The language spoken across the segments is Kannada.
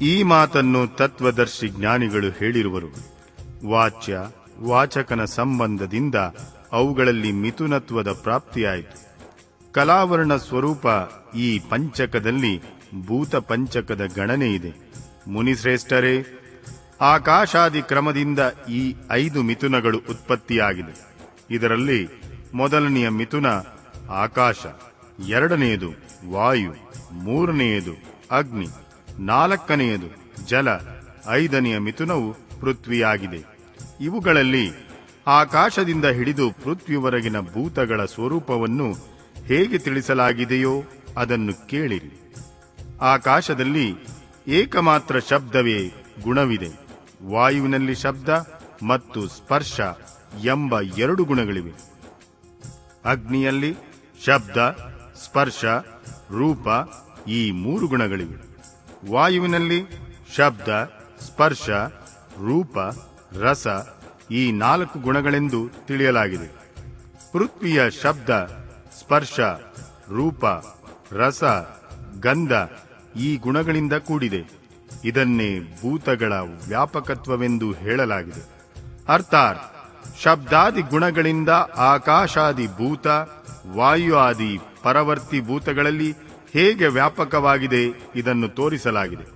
ಈ ಮಾತನ್ನು ತತ್ವದರ್ಶಿ ಜ್ಞಾನಿಗಳು ಹೇಳಿರುವರು. ವಾಚ್ಯ, ವಾಚಕನ ಸಂಬಂಧದಿಂದ ಅವುಗಳಲ್ಲಿ ಮಿಥುನತ್ವದ ಪ್ರಾಪ್ತಿಯಾಯಿತು. ಕಲಾವರ್ಣ ಸ್ವರೂಪ ಈ ಪಂಚಕದಲ್ಲಿ ಭೂತ ಪಂಚಕದ ಗಣನೆ ಇದೆ. ಮುನಿಶ್ರೇಷ್ಠರೇ, ಆಕಾಶಾದಿ ಕ್ರಮದಿಂದ ಈ ಐದು ಮಿಥುನಗಳು ಉತ್ಪತ್ತಿಯಾಗಿದೆ. ಇದರಲ್ಲಿ ಮೊದಲನೆಯ ಮಿಥುನ ಆಕಾಶ, ಎರಡನೆಯದು ವಾಯು, ಮೂರನೆಯದು ಅಗ್ನಿ. ನಾಲ್ಕನೆಯದು, ಜಲ. ಐದನೆಯ ಮಿಥುನವು ಪೃಥ್ವಿಯಾಗಿದೆ. ಇವುಗಳಲ್ಲಿ ಆಕಾಶದಿಂದ ಹಿಡಿದು ಪೃಥ್ವಿವರೆಗಿನ ಭೂತಗಳ ಸ್ವರೂಪವನ್ನು ಹೇಗೆ ತಿಳಿಸಲಾಗಿದೆಯೋ ಅದನ್ನು ಕೇಳಿರಿ. ಆಕಾಶದಲ್ಲಿ ಏಕಮಾತ್ರ ಶಬ್ದವೇ ಗುಣವಿದೆ. ವಾಯುವಿನಲ್ಲಿ ಶಬ್ದ ಮತ್ತು ಸ್ಪರ್ಶ ಎಂಬ ಎರಡು ಗುಣಗಳಿವೆ. ಅಗ್ನಿಯಲ್ಲಿ ಶಬ್ದ, ಸ್ಪರ್ಶ, ರೂಪ ಈ ಮೂರು ಗುಣಗಳಿವೆ. ವಾಯುವಿನಲ್ಲಿ ಶಬ್ದ, ಸ್ಪರ್ಶ, ರೂಪ, ರಸ ಈ ನಾಲ್ಕು ಗುಣಗಳೆಂದು ತಿಳಿಯಲಾಗಿದೆ. ಪೃಥ್ವಿಯ ಶಬ್ದ, ಸ್ಪರ್ಶ, ರೂಪ, ರಸ, ಗಂಧ ಈ ಗುಣಗಳಿಂದ ಕೂಡಿದೆ. ಇದನ್ನೇ ಭೂತಗಳ ವ್ಯಾಪಕತ್ವವೆಂದು ಹೇಳಲಾಗಿದೆ. ಅರ್ಥಾತ್, ಶಬ್ದಾದಿ ಗುಣಗಳಿಂದ ಆಕಾಶಾದಿ ಭೂತ, ವಾಯು ಆದಿ ಪರವರ್ತಿ ಭೂತಗಳಲ್ಲಿ ಹೇಗೆ ವ್ಯಾಪಕವಾಗಿದೆ ಇದನ್ನು ತೋರಿಸಲಾಗಿದೆ.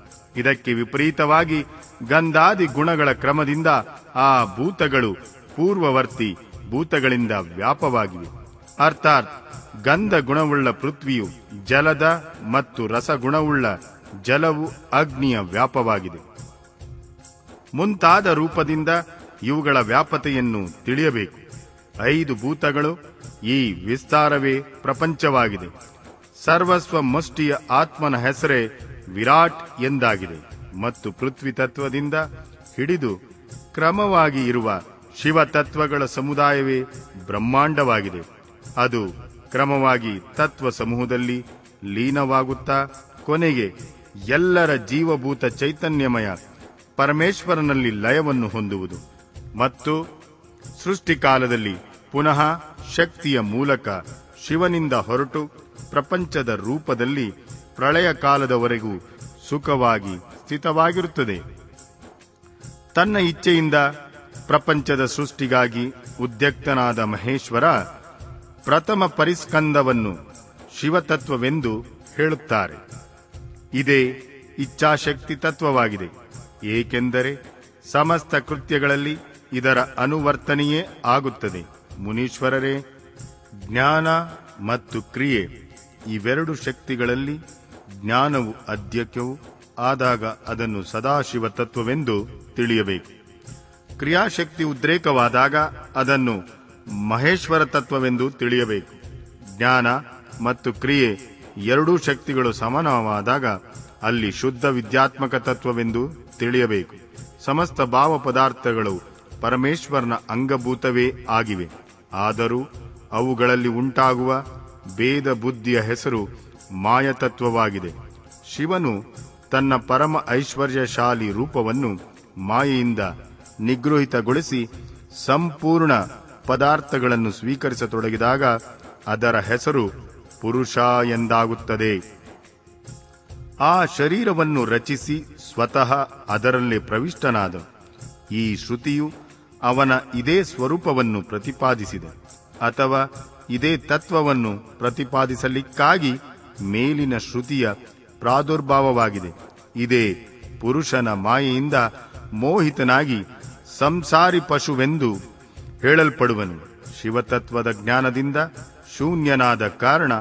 ಇದಕ್ಕೆ ವಿಪರೀತವಾಗಿ ಗಂಧಾದಿ ಗುಣಗಳ ಕ್ರಮದಿಂದ ಆ ಭೂತಗಳು ಪೂರ್ವವರ್ತಿ ಭೂತಗಳಿಂದ ವ್ಯಾಪವಾಗಿವೆ. ಅರ್ಥಾತ್ ಗಂಧ ಗುಣವುಳ್ಳ ಪೃಥ್ವಿಯು ಜಲದ ಮತ್ತು ರಸಗುಣವುಳ್ಳ ಜಲವು ಅಗ್ನಿಯ ವ್ಯಾಪವಾಗಿದೆ. ಮುಂತಾದ ರೂಪದಿಂದ ಇವುಗಳ ವ್ಯಾಪತೆಯನ್ನು ತಿಳಿಯಬೇಕು. ಐದು ಭೂತಗಳು ಈ ವಿಸ್ತಾರವೇ ಪ್ರಪಂಚವಾಗಿದೆ. ಸರ್ವಸ್ವ ಮುಷ್ಟಿಯ ಆತ್ಮನ ಹೆಸರೇ ವಿರಾಟ್ ಎಂದಾಗಿದೆ ಮತ್ತು ಪೃಥ್ವಿ ತತ್ವದಿಂದ ಹಿಡಿದು ಕ್ರಮವಾಗಿ ಇರುವ ಶಿವ ತತ್ವಗಳ ಸಮುದಾಯವೇ ಬ್ರಹ್ಮಾಂಡವಾಗಿದೆ. ಅದು ಕ್ರಮವಾಗಿ ತತ್ವ ಸಮೂಹದಲ್ಲಿ ಲೀನವಾಗುತ್ತಾ ಕೊನೆಗೆ ಎಲ್ಲರ ಜೀವಭೂತ ಚೈತನ್ಯಮಯ ಪರಮೇಶ್ವರನಲ್ಲಿ ಲಯವನ್ನು ಹೊಂದುವುದು ಮತ್ತು ಸೃಷ್ಟಿಕಾಲದಲ್ಲಿ ಪುನಃ ಶಕ್ತಿಯ ಮೂಲಕ ಶಿವನಿಂದ ಹೊರಟು ಪ್ರಪಂಚದ ರೂಪದಲ್ಲಿ ಪ್ರಳಯ ಕಾಲದವರೆಗೂ ಸುಖವಾಗಿ ಸ್ಥಿತವಾಗಿರುತ್ತದೆ. ತನ್ನ ಇಚ್ಛೆಯಿಂದ ಪ್ರಪಂಚದ ಸೃಷ್ಟಿಗಾಗಿ ಉದ್ಯಕ್ತನಾದ ಮಹೇಶ್ವರ ಪ್ರಥಮ ಪರಿಸ್ಕಂದವನ್ನು ಶಿವತತ್ವವೆಂದು ಹೇಳುತ್ತಾರೆ. ಇದೇ ಇಚ್ಛಾಶಕ್ತಿ ತತ್ವವಾಗಿದೆ. ಏಕೆಂದರೆ ಸಮಸ್ತ ಕೃತ್ಯಗಳಲ್ಲಿ ಇದರ ಅನುವರ್ತನೆಯೇ ಆಗುತ್ತದೆ. ಮುನೀಶ್ವರರೇ, ಜ್ಞಾನ ಮತ್ತು ಕ್ರಿಯೆ. ಇವೆರಡು ಶಕ್ತಿಗಳಲ್ಲಿ ಜ್ಞಾನವು ಅಧ್ಯಕ್ಷವು ಆದಾಗ ಅದನ್ನು ಸದಾಶಿವ ತತ್ವವೆಂದು ತಿಳಿಯಬೇಕು. ಕ್ರಿಯಾಶಕ್ತಿ ಉದ್ರೇಕವಾದಾಗ ಅದನ್ನು ಮಹೇಶ್ವರ ತತ್ವವೆಂದು ತಿಳಿಯಬೇಕು. ಜ್ಞಾನ ಮತ್ತು ಕ್ರಿಯೆ ಎರಡೂ ಶಕ್ತಿಗಳು ಸಮಾನವಾದಾಗ ಅಲ್ಲಿ ಶುದ್ಧ ವಿದ್ಯಾತ್ಮಕ ತತ್ವವೆಂದು ತಿಳಿಯಬೇಕು. ಸಮಸ್ತ ಭಾವ ಪದಾರ್ಥಗಳು ಪರಮೇಶ್ವರನ ಅಂಗಭೂತವೇ ಆಗಿವೆ. ಆದರೂ ಅವುಗಳಲ್ಲಿ ಉಂಟಾಗುವ ಭೇದ ಬುದ್ಧಿಯ ಹೆಸರು ಮಾಯತತ್ವವಾಗಿದೆ. ಶಿವನು ತನ್ನ ಪರಮ ಐಶ್ವರ್ಯಶಾಲಿ ರೂಪವನ್ನು ಮಾಯೆಯಿಂದ ನಿಗ್ರಹಿತಗೊಳಿಸಿ ಸಂಪೂರ್ಣ ಪದಾರ್ಥಗಳನ್ನು ಸ್ವೀಕರಿಸತೊಡಗಿದಾಗ ಅದರ ಹೆಸರು ಪುರುಷ ಎಂದಾಗುತ್ತದೆ ಆ ಶರೀರವನ್ನು ರಚಿಸಿ ಸ್ವತಃ ಅದರಲ್ಲಿ ಪ್ರವಿಷ್ಟನಾದ ಈ ಶ್ರುತಿಯು ಅವನ ಇದೇ ಸ್ವರೂಪವನ್ನು ಪ್ರತಿಪಾದಿಸಿದೆ. ಅಥವಾ ಇದೇ ತತ್ವವನ್ನು ಪ್ರತಿಪಾದಿಸಲಿಕ್ಕಾಗಿ ಮೇಲಿನ ಶ್ರುತಿಯ ಪ್ರಾದುರ್ಭಾವವಾಗಿದೆ. ಇದೇ ಪುರುಷನ ಮಾಯೆಯಿಂದ ಮೋಹಿತನಾಗಿ ಸಂಸಾರಿ ಪಶುವೆಂದು ಹೇಳಲ್ಪಡುವನು. ಶಿವತತ್ವದ ಜ್ಞಾನದಿಂದ ಶೂನ್ಯನಾದ ಕಾರಣ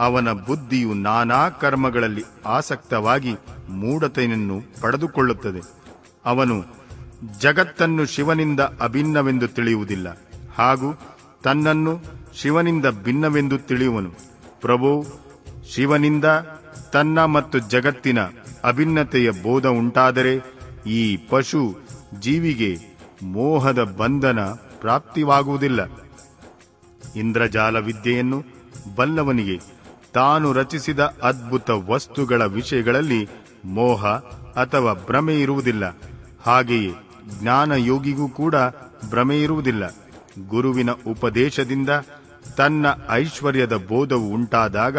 ಅವನ ಬುದ್ಧಿಯು ನಾನಾ ಕರ್ಮಗಳಲ್ಲಿ ಆಸಕ್ತವಾಗಿ ಮೂಢತೆಯನ್ನು ಪಡೆದುಕೊಳ್ಳುತ್ತದೆ. ಅವನು ಜಗತ್ತನ್ನು ಶಿವನಿಂದ ಅಭಿನ್ನವೆಂದು ತಿಳಿಯುವುದಿಲ್ಲ. ಹಾಗೂ ತನ್ನನ್ನು ಶಿವನಿಂದ ಭಿನ್ನವೆಂದು ತಿಳಿಯುವನು. ಪ್ರಭು, ಶಿವನಿಂದ ತನ್ನ ಮತ್ತು ಜಗತ್ತಿನ ಅಭಿನ್ನತೆಯ ಬೋಧ ಉಂಟಾದರೆ ಈ ಪಶು ಜೀವಿಗೆ ಮೋಹದ ಬಂಧನ ಪ್ರಾಪ್ತಿವಾಗುವುದಿಲ್ಲ. ಇಂದ್ರಜಾಲ ವಿದ್ಯೆಯನ್ನು ಬಲ್ಲವನಿಗೆ ತಾನು ರಚಿಸಿದ ಅದ್ಭುತ ವಸ್ತುಗಳ ವಿಷಯಗಳಲ್ಲಿ ಮೋಹ ಅಥವಾ ಭ್ರಮೆ ಇರುವುದಿಲ್ಲ. ಹಾಗೆಯೇ ಜ್ಞಾನ ಯೋಗಿಗೂ ಕೂಡ ಭ್ರಮೆ ಇರುವುದಿಲ್ಲ. ಗುರುವಿನ ಉಪದೇಶದಿಂದ ತನ್ನ ಐಶ್ವರ್ಯದ ಬೋಧವು ಉಂಟಾದಾಗ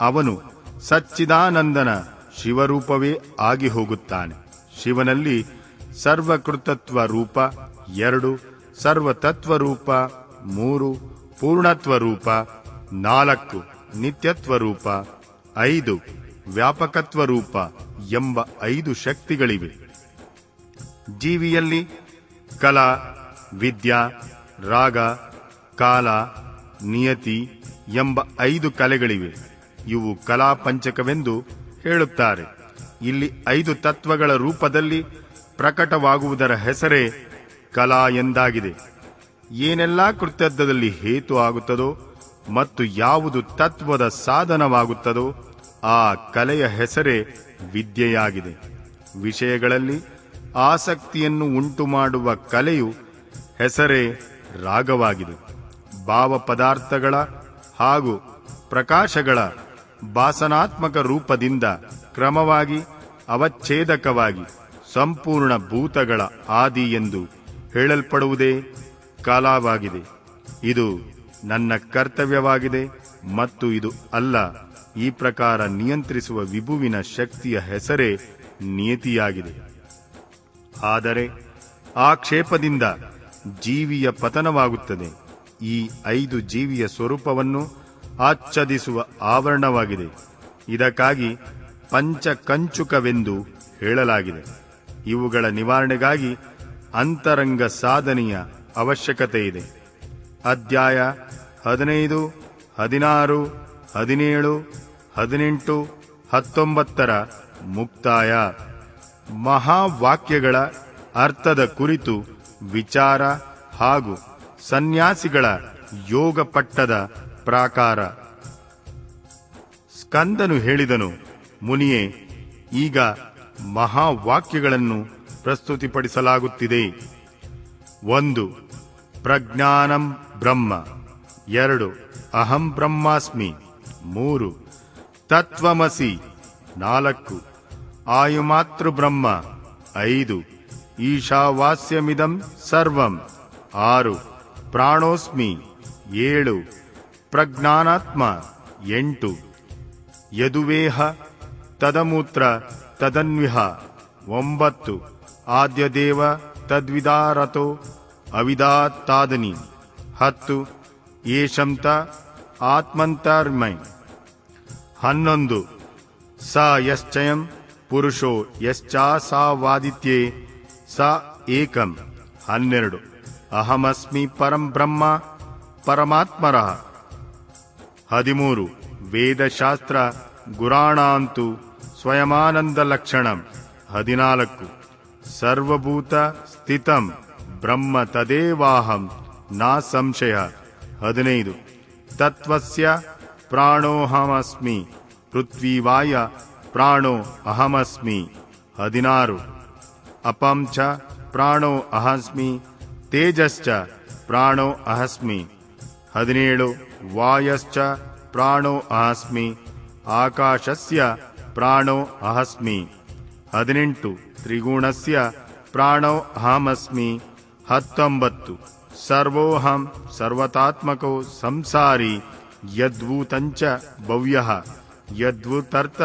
ಅವನು ಸಚ್ಚಿದಾನಂದನ ಶಿವರೂಪವೇ ಆಗಿ ಹೋಗುತ್ತಾನೆ. ಶಿವನಲ್ಲಿ ಸರ್ವಕೃತತ್ವ ರೂಪ, ಎರಡು ಸರ್ವತತ್ವ ರೂಪ ಮೂರು, ಪೂರ್ಣತ್ವ ರೂಪ, ನಾಲ್ಕು, ನಿತ್ಯತ್ವ ರೂಪ, ಐದು, ವ್ಯಾಪಕತ್ವ ರೂಪ ಎಂಬ ಐದು ಶಕ್ತಿಗಳಿವೆ. ಜೀವಿಯಲ್ಲಿ ಕಲಾ, ವಿದ್ಯಾ, ರಾಗ, ಕಾಲ ನಿಯತಿ ಎಂಬ ಐದು ಕಲೆಗಳಿವೆ. ಇವು ಕಲಾ ಪಂಚಕವೆಂದು ಹೇಳುತ್ತಾರೆ. ಇಲ್ಲಿ ಐದು ತತ್ವಗಳ ರೂಪದಲ್ಲಿ ಪ್ರಕಟವಾಗುವುದರ ಹೆಸರೇ ಕಲಾ ಎಂದಾಗಿದೆ. ಏನೆಲ್ಲ ಕೃತ್ಯದಲ್ಲಿ ಹೇತು ಆಗುತ್ತದೋ ಮತ್ತು ಯಾವುದು ತತ್ವದ ಸಾಧನವಾಗುತ್ತದೋ ಆ ಕಲೆಯ ಹೆಸರೇ ವಿದ್ಯೆಯಾಗಿದೆ. ವಿಷಯಗಳಲ್ಲಿ ಆಸಕ್ತಿಯನ್ನು ಉಂಟು ಮಾಡುವ ಕಲೆಯು ಹೆಸರೇ ರಾಗವಾಗಿದೆ. ಭಾವ ಪದಾರ್ಥಗಳ ಹಾಗೂ ಪ್ರಕಾಶಗಳ ಭಾಸನಾತ್ಮಕ ರೂಪದಿಂದ ಕ್ರಮವಾಗಿ, ಅವಚ್ಛೇದಕವಾಗಿ, ಸಂಪೂರ್ಣ ಭೂತಗಳ ಆದಿ ಎಂದು ಹೇಳಲ್ಪಡುವುದೇ ಕಾಲವಾಗಿದೆ. ಇದು ನನ್ನ ಕರ್ತವ್ಯವಾಗಿದೆ ಮತ್ತು ಇದು ಅಲ್ಲ, ಈ ಪ್ರಕಾರ ನಿಯಂತ್ರಿಸುವ ವಿಭುವಿನ ಶಕ್ತಿಯ ಹೆಸರೇ ನಿಯತಿಯಾಗಿದೆ. ಆದರೆ ಆಕ್ಷೇಪದಿಂದ ಕ್ಷೇಪದಿಂದ ಜೀವಿಯ ಪತನವಾಗುತ್ತದೆ. ಈ ಐದು ಜೀವಿಯ ಸ್ವರೂಪವನ್ನು ಆಚ್ಛದಿಸುವ ಆವರಣವಾಗಿದೆ. ಇದಕ್ಕಾಗಿ ಪಂಚಕಂಚುಕವೆಂದು ಹೇಳಲಾಗಿದೆ. ಇವುಗಳ ನಿವಾರಣೆಗಾಗಿ ಅಂತರಂಗ ಸಾಧನೆಯ ಅವಶ್ಯಕತೆ ಇದೆ ಅಧ್ಯಾಯ ಹದಿನೈದು, ಹದಿನಾರು, ಹದಿನೇಳು, ಹದಿನೆಂಟು, ಹತ್ತೊಂಬತ್ತರ ಮುಕ್ತಾಯ. ಮಹಾವಾಕ್ಯಗಳ ಅರ್ಥದ ಕುರಿತು ವಿಚಾರ ಹಾಗೂ ಸನ್ಯಾಸಿಗಳ ಯೋಗ ಪಟ್ಟದ ಪ್ರಾಕಾರ. ಸ್ಕಂದನು ಹೇಳಿದನು, ಮುನಿಯೇ, ಈಗ ಮಹಾವಾಕ್ಯಗಳನ್ನು ಪ್ರಸ್ತುತಿಪಡಿಸಲಾಗುತ್ತಿದೆ. ಒಂದು, ಪ್ರಜ್ಞಾನಂ ಬ್ರಹ್ಮ. ಎರಡು, ಅಹಂ ಬ್ರಹ್ಮಾಸ್ಮಿ. ಮೂರು, ತತ್ವಮಸಿ. ನಾಲ್ಕು, ಆಯುಮಾತೃ ಬ್ರಹ್ಮ. ಐದು, ಈಶಾವಾಸ್ಯಮಿದಂ ಸರ್ವಂ. ಆರು ಪ್ರಾಣೋಸ್ಮಿ ಏಳು. ಪ್ರಜ್ಞಾನಾತ್ಮ ಎಂಟು. ಯದುವೇಹ, ತದಮೂತ್ರ, ತದನ್ವಿಹ, ಒಂಬತ್ತು. ಆದ್ಯದೇವ, ತದ್ವಿದಾರತೋ, ಅವಿದಾತ್ತಾದನಿ. ಹತ್ತು. ಏಷಂತ, ಆತ್ಮಂತರ್ಮೈ. ಹನ್ನೊಂದು. ಸ ಯಶ್ಚಯಂ, ಪುರುಷೋ ಯಶ್ಚಾಸಾವಾದಿತ್ಯೇ, ಸ ಏಕಂ. ಹನ್ನೆರಡು. ಅಹಮಸ್ಮಿ ಪರಂ ಬ್ರಹ್ಮ ಪರಮಾತ್ಮರ ಹದಿಮೂರು ವೇದಶಾಸ್ತ್ರ ಗುರಾಣಾಂತು ಸ್ವಯಮಾನಂದ ಲಕ್ಷಣಂ ಹದಿನಾಲ್ಕು ಸರ್ವಭೂತ ಸ್ಥಿತಂ ಬ್ರಹ್ಮ ತದೇವಾಹಂ ನಾ ಸಂಶಯ ಹದಿನೈದು ತತ್ವಸ್ಯ ಪ್ರಾಣೋಹಮಸ್ಮಿ ಪೃಥ್ವಿವಾಯ ಪ್ರಾಣೋ ಅಹಮಸ್ಮಿ ಹದಿನಾರು ಅಪಂ ಚ ಪ್ರಾಣೋ ಅಹಸ್ಮಿ ತೇಜಶ್ಚ ಪ್ರಾಣೋ ಅಹಸ್ಮಿ. ಹದಿನೇಳು, ವಾಯಶ್ಚ ಪ್ರಾಣೋ ಅಹಸ್ಮಿ. ಆಕಾಶಸ್ಯ ಪ್ರಾಣೋ ಅಹಸ್ಮಿ. ಹದಿನೆಂಟು, ತ್ರಿಗುಣಸ್ಯ ಪ್ರಾಣೋ ಅಹಮಸ್ಮಿ. ಹತ್ತೊಂಬತ್ತು, ಸರ್ವೋಹಂ ಸರ್ವತಾತ್ಮಕೋ ಸಂಸಾರಿ ಯದ್ಭೂತಂಚ ಭವ್ಯ. ಯದ್ಭೂತರ್ಥ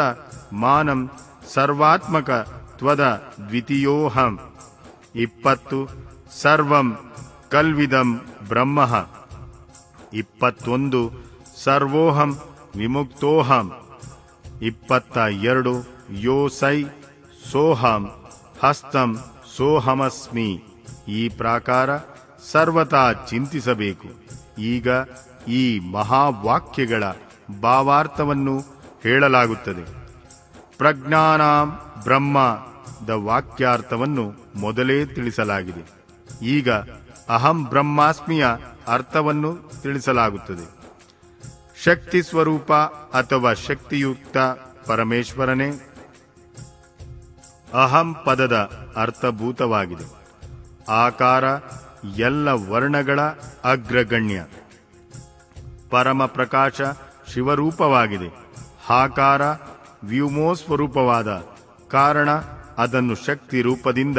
ಮಾನಂ ಸರ್ವಾತ್ಮಕ ತ್ವದ ದ್ವಿತೀಯೋಹಂ. ಇಪ್ಪತ್ತು ಸರ್ವಂ ಕಲ್ವಿದಂ ಬ್ರಹ್ಮ. ಇಪ್ಪತ್ತೊಂದು, ಸರ್ವೋಹಂ ವಿಮುಕ್ತೋಹಂ. ಇಪ್ಪತ್ತ ಎರಡು ಯೋ ಸೈ ಸೋಹಂ, ಹಸ್ತಂ ಸೋಹಮಸ್ಮಿ. ಈ ಪ್ರಾಕಾರ ಸರ್ವತಾ ಚಿಂತಿಸಬೇಕು. ಈಗ ಈ ಮಹಾವಾಕ್ಯಗಳ ಭಾವಾರ್ಥವನ್ನು ಹೇಳಲಾಗುತ್ತದೆ. ಪ್ರಜ್ಞಾನಾಂ ಬ್ರಹ್ಮ ದ ವಾಕ್ಯಾರ್ಥವನ್ನು ಮೊದಲೇ ತಿಳಿಸಲಾಗಿದೆ. ಈಗ ಅಹಂ ಬ್ರಹ್ಮಾಸ್ಮಿಯ ಅರ್ಥವನ್ನು ತಿಳಿಸಲಾಗುತ್ತದೆ. ಶಕ್ತಿ ಸ್ವರೂಪ ಅಥವಾ ಶಕ್ತಿಯುಕ್ತ ಪರಮೇಶ್ವರನೇ ಅಹಂ ಪದದ ಅರ್ಥಭೂತವಾಗಿದೆ. ಆಕಾರ ಎಲ್ಲ ವರ್ಣಗಳ ಅಗ್ರಗಣ್ಯ. ಪರಮ ಪ್ರಕಾಶ ಶಿವರೂಪವಾಗಿದೆ. ಹಾಕಾರ ವ್ಯೂಮೋ ಸ್ವರೂಪವಾದ ಕಾರಣ ಅದನ್ನು ಶಕ್ತಿ ರೂಪದಿಂದ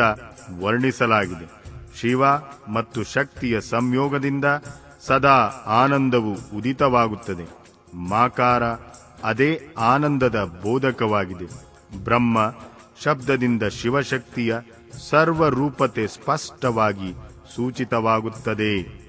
ವರ್ಣಿಸಲಾಗಿದೆ. ಶಿವ ಮತ್ತು ಶಕ್ತಿಯ ಸಂಯೋಗದಿಂದ ಸದಾ ಆನಂದವು ಉದಿತವಾಗುತ್ತದೆ. ಮಾಕಾರ ಅದೇ ಆನಂದದ ಬೋಧಕವಾಗಿದೆ. ಬ್ರಹ್ಮ ಶಬ್ದದಿಂದ ಶಿವಶಕ್ತಿಯ ಸರ್ವರೂಪತೆ ಸ್ಪಷ್ಟವಾಗಿ ಸೂಚಿತವಾಗುತ್ತದೆ.